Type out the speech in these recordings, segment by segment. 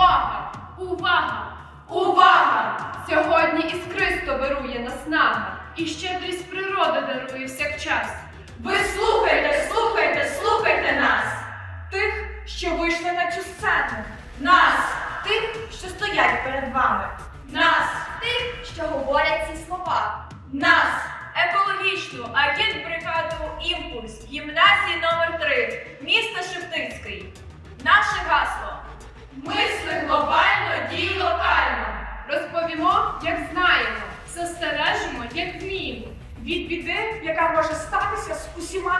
Увага! Увага! Увага! Сьогодні іскристо вирує наснага, і щедрість природи дарує всякчас. Ви слухайте, слухайте, слухайте нас! Тих, що вийшли на цю сцену. Нас! Тих, що стоять перед вами. Нас! Тих, що говорять ці слова. Нас! Екологічну агітбригаду Імпульс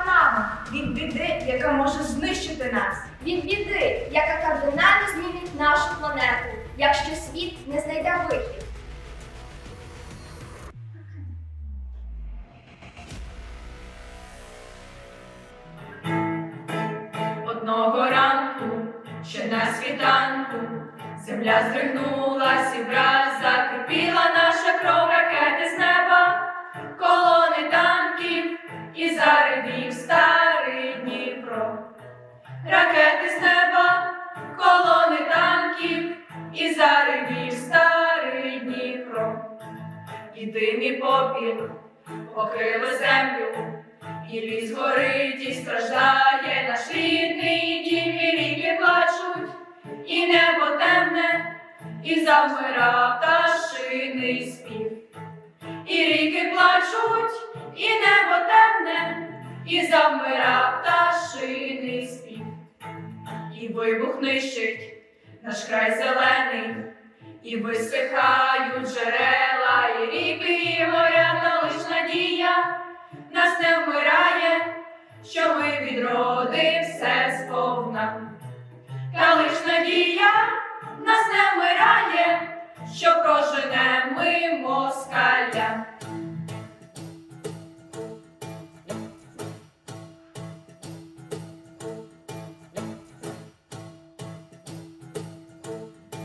нами. Від біди, яка може знищити нас. Від біди, яка кардинально змінить нашу планету, якщо світ не знайде вихід. Одного ранку, ще на світанку, земля здригнулась і враз І ліс горить, і страждає наш рідний дім, і ріки плачуть, і небо темне, і завмира пташиний спів. І ріки плачуть, і небо темне, і завмира пташиний спів. І вибух нищить наш край зелений, і висихають джерела, і ріки, що ми відроди все сповна. Та лиш надія нас не вмирає, що проженем ми москаля.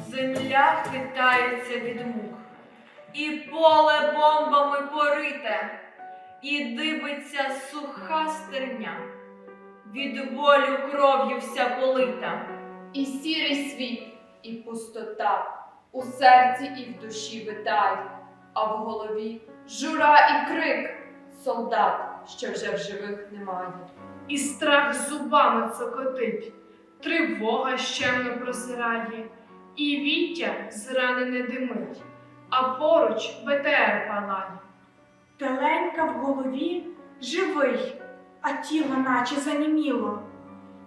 Земля хитається від мук, і поле бомбами порите і дибиться суха стерня, від болю кров'ю вся полита. І сірий світ, і пустота, у серці і в душі витає, а в голові жура і крик. Солдат, що вже в живих немає. І страх зубами цокотить, тривога щемно прозирає, і віття зранене димить, а поруч БТР палає. Теленька в голові живий, а тіло наче заніміло,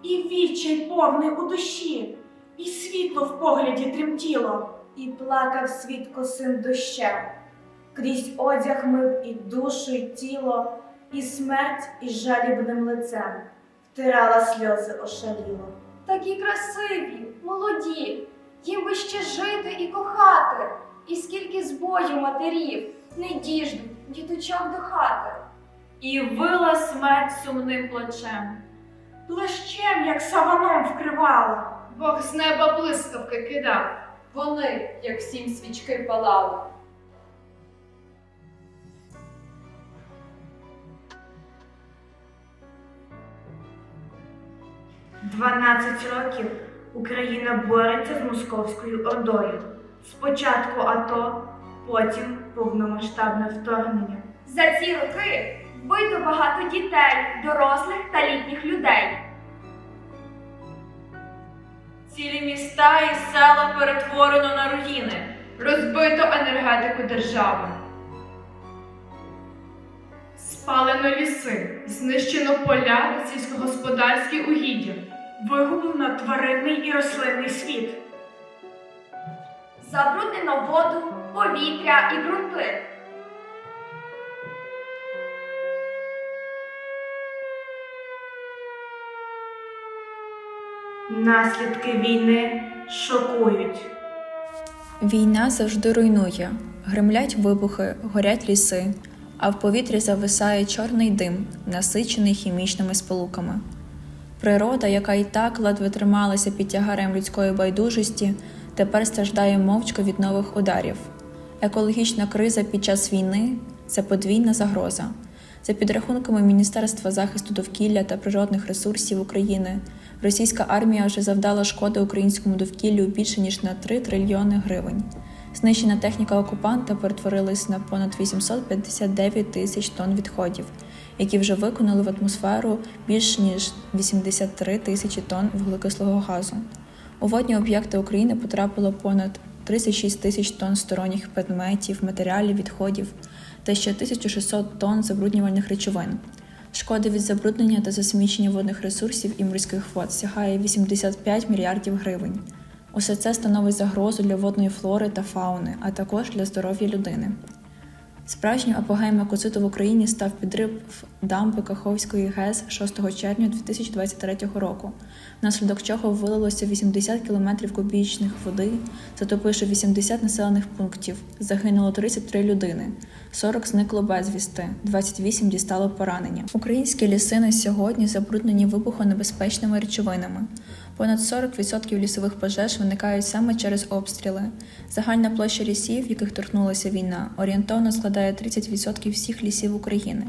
і відчай повний у душі, і світло в погляді тремтіло. І плакав світ косим дощем, крізь одяг мив і душу, і тіло, і смерть із жалібним лицем втирала сльози ошаліло. Такі красиві, молоді, їм би ще жити і кохати, і скільки з бою матерів не діждуть діточок до хати. І вила смерть сумним плачем. Плащем, як саваном вкривала. Бог з неба блискавки кидав. Вони, як всім свічки палали. Дванадцять років Україна бореться з московською ордою. Спочатку АТО, потім повномасштабне вторгнення. За ці роки вбито багато дітей, дорослих та літніх людей. Цілі міста і села перетворено на руїни. Розбито енергетику держави. Спалено ліси, знищено поля та сільськогосподарські угіддя. Вигублено тваринний і рослинний світ. Забруднено воду, повітря і ґрунти. Наслідки війни шокують. Війна завжди руйнує, гремлять вибухи, горять ліси, а в повітрі зависає чорний дим, насичений хімічними сполуками. Природа, яка і так ледве трималася під тягарем людської байдужості, тепер страждає мовчки від нових ударів. Екологічна криза під час війни це подвійна загроза. За підрахунками Міністерства захисту довкілля та природних ресурсів України, російська армія вже завдала шкоди українському довкіллю більше ніж на 3 трильйони гривень. Знищена техніка окупанта перетворилась на понад 859 тисяч тонн відходів, які вже виконали в атмосферу більш ніж 83 тисячі тонн вуглекислого газу. У водні об'єкти України потрапило понад 36 тисяч тонн сторонніх предметів, матеріалів, відходів та ще 1600 тонн забруднювальних речовин. Шкода від забруднення та засмічення водних ресурсів і морських вод сягає 85 мільярдів гривень. Усе це становить загрозу для водної флори та фауни, а також для здоров'я людини. Справжнім апогеєм екоциту в Україні став підрив дамби Каховської ГЕС 6 червня 2023 року, внаслідок чого вилилося 80 км кубічних води, затопивши 80 населених пунктів, загинуло 33 людини, 40 зникло безвісти, 28 дістало поранення. Українські ліси на сьогодні забруднені вибухонебезпечними речовинами. Понад 40% лісових пожеж виникають саме через обстріли. Загальна площа лісів, яких торкнулася війна, орієнтовно складає 30% всіх лісів України.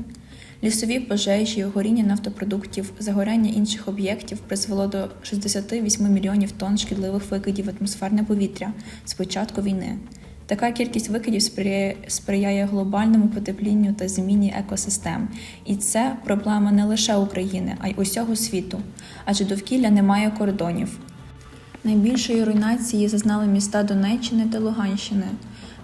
Лісові пожежі, горіння нафтопродуктів, загоряння інших об'єктів призвело до 68 мільйонів тонн шкідливих викидів в атмосферне повітря з початку війни. Така кількість викидів сприяє, глобальному потеплінню та зміні екосистем. І це проблема не лише України, а й усього світу, адже довкілля не має кордонів. Найбільшої руйнації зазнали міста Донеччини та Луганщини: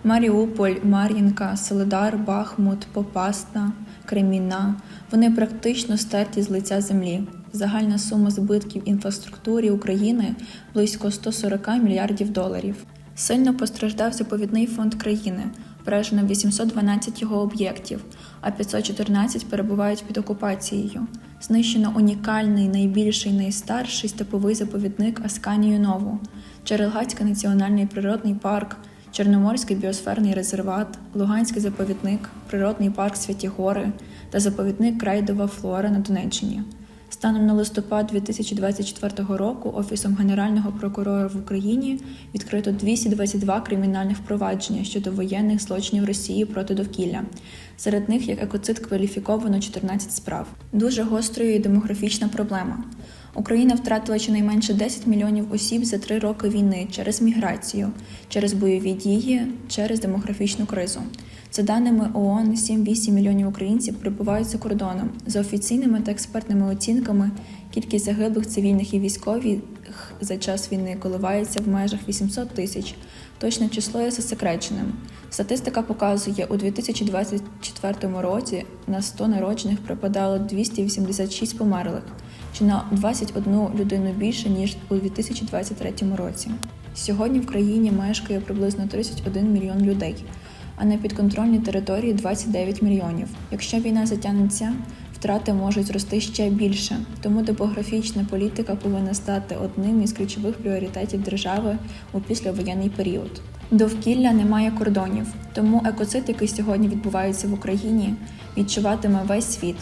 Маріуполь, Мар'їнка, Солидар, Бахмут, Попасна, Креміна. Вони практично стерті з лиця землі. Загальна сума збитків інфраструктурі України близько 140 мільярдів доларів. Сильно постраждав заповідний фонд країни. Вражено 812 його об'єктів, а 514 перебувають під окупацією. Знищено унікальний, найбільший, найстарший степовий заповідник Асканію Нову, Черелгацький національний природний парк, Чорноморський біосферний резерват, Луганський заповідник, природний парк Святі Гори та заповідник Крайдова Флора на Донеччині. Станом на листопад 2024 року Офісом Генерального прокурора в Україні відкрито 222 кримінальних впровадження щодо воєнних злочинів Росії проти довкілля. Серед них як екоцид кваліфіковано 14 справ. Дуже гострою є демографічна проблема. Україна втратила щонайменше 10 мільйонів осіб за три роки війни через міграцію, через бойові дії, через демографічну кризу. За даними ООН, 7-8 мільйонів українців перебувають за кордоном. За офіційними та експертними оцінками, кількість загиблих цивільних і військових за час війни коливається в межах 800 тисяч. Точне число є засекреченим. Статистика показує, у 2024 році на 100 народжених припадало 286 померлих, чи на 21 людину більше ніж у 2023 році. Сьогодні в країні мешкає приблизно 31 мільйон людей а на підконтрольній території 29 мільйонів. Якщо війна затягнеться, втрати можуть зрости ще більше. Тому демографічна політика повинна стати одним із ключових пріоритетів держави у післявоєнний період. Довкілля не має кордонів, тому екоцид, який сьогодні відбувається в Україні, відчуватиме весь світ.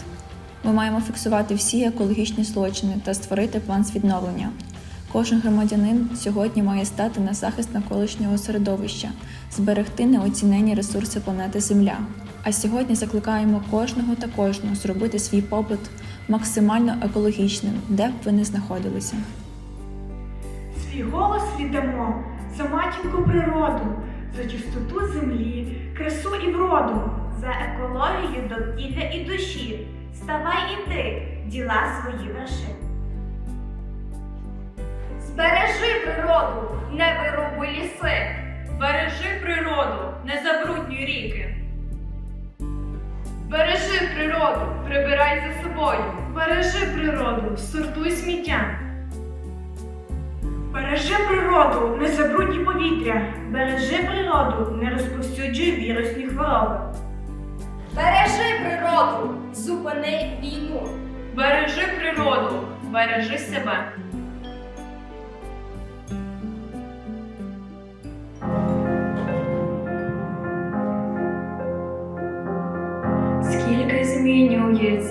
Ми маємо фіксувати всі екологічні злочини та створити план з відновлення. Кожен громадянин сьогодні має стати на захист навколишнього середовища, зберегти неоцінені ресурси планети Земля. А сьогодні закликаємо кожного та кожну зробити свій побут максимально екологічним, де б ви не знаходилися. Свій голос віддамо за матінку природу, за чистоту землі, красу і вроду. За екологію довкілля і душі. Ставай і ти, діла свої верши. Збережи природу, не вирубуй ліси. Бережи природу, не забруднюй ріки. Бережи природу, прибирай за собою. Бережи природу, сортуй сміття. Бережи природу, не забруднюй повітря. Бережи природу, не розповсюджуй вірусні хвороби. Бережи природу, зупини війну. Бережи природу, бережи себе.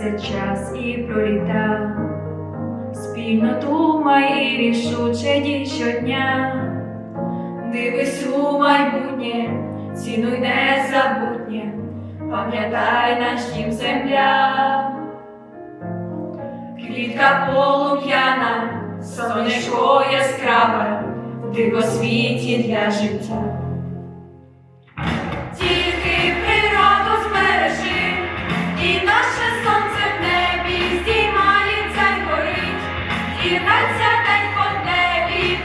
Змінюється час і проліта, спільно думай і рішуче дій щодня, дивись у майбутнє, цінуй незабутнє, пам'ятай наш дім земля, квітка полум'яна, сонечко яскраве, в дивосвіті для життя. І гнеться день по небі,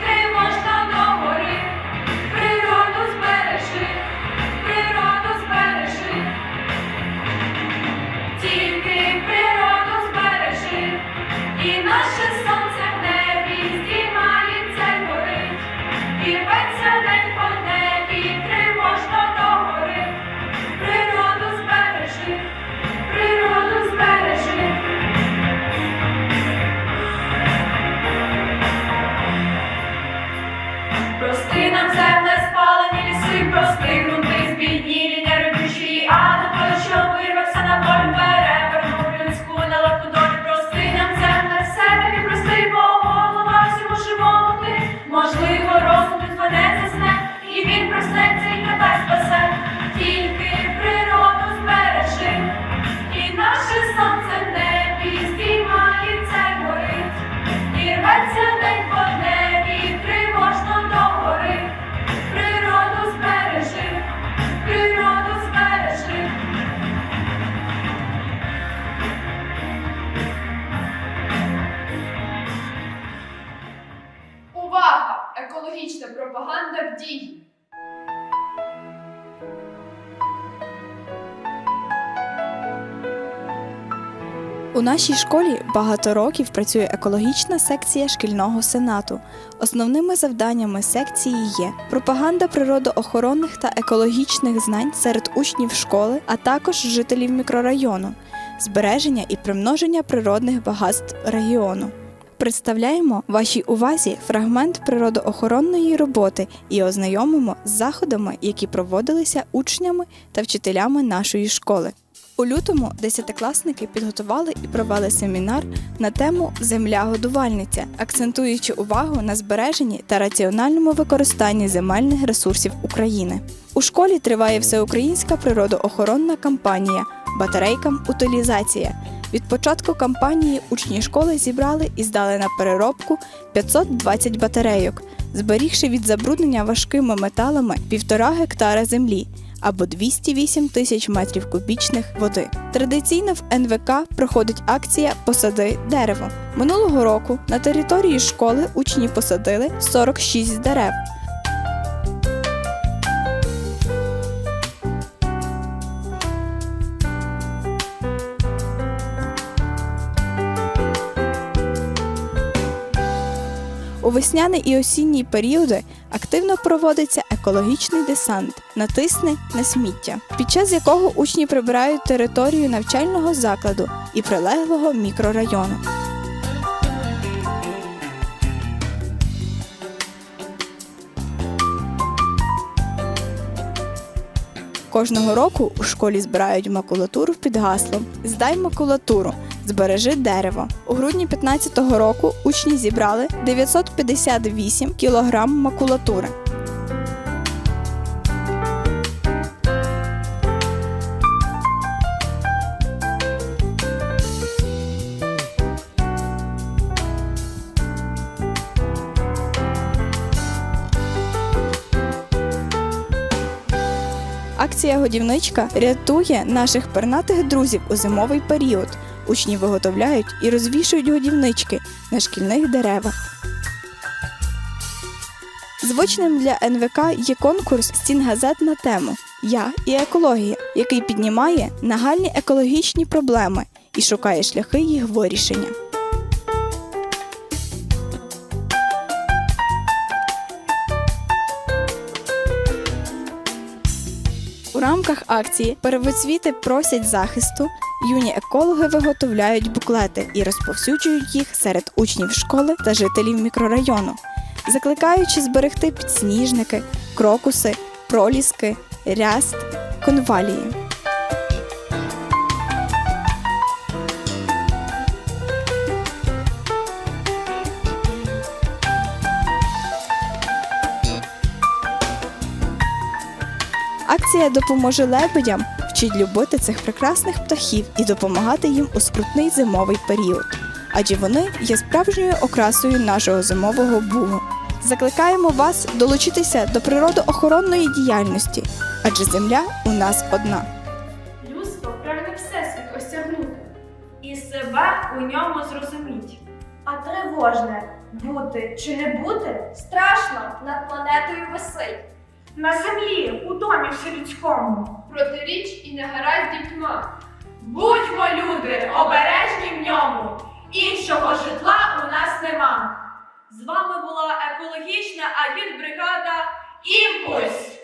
У нашій школі багато років працює екологічна секція шкільного сенату. Основними завданнями секції є пропаганда природоохоронних та екологічних знань серед учнів школи, а також жителів мікрорайону, збереження і примноження природних багатств регіону. Представляємо вашій увазі фрагмент природоохоронної роботи і ознайомимо з заходами, які проводилися учнями та вчителями нашої школи. У лютому десятикласники підготували і провели семінар на тему Земля годувальниця, акцентуючи увагу на збереженні та раціональному використанні земельних ресурсів України. У школі триває всеукраїнська природоохоронна кампанія Батарейкам утилізація. Від початку кампанії учні школи зібрали і здали на переробку 520 батарейок, зберігши від забруднення важкими металами півтора гектара землі або 208 тисяч метрів кубічних води. Традиційно в НВК проходить акція Посади дерево. Минулого року на території школи учні посадили 46 дерев. Весняний і осінній періоди активно проводиться екологічний десант Натисни на сміття, під час якого учні прибирають територію навчального закладу і прилеглого мікрорайону. Кожного року у школі збирають макулатуру під гаслом Здай макулатуру, збережи дерево. У грудні 2015 року учні зібрали 958 кг макулатури. Акція Годівничка рятує наших пернатих друзів у зимовий період. Учні виготовляють і розвішують годівнички на шкільних деревах. Звичним для НВК є конкурс стінгазет на тему Я і екологія, який піднімає нагальні екологічні проблеми і шукає шляхи їх вирішення. Рамках акції Первоцвіти просять захисту. Юні екологи виготовляють буклети і розповсюджують їх серед учнів школи та жителів мікрорайону, закликаючи зберегти підсніжники, крокуси, проліски, ряст, конвалії. Акція допоможе лебедям вчить любити цих прекрасних птахів і допомагати їм у скрутний зимовий період. адже вони є справжньою окрасою нашого зимового бугу. Закликаємо вас долучитися до природоохоронної діяльності, адже земля у нас одна. Людство прагне всесвіт осягнути. І себе у ньому зрозуміть. А тривожне бути чи не бути? Страшно над планетою висить. На землі, у домі вселюдському. Протиріч і негараздів тьма. Будьмо люди, обережні в ньому. Іншого житла у нас нема. З вами була екологічна агітбригада Імпульс.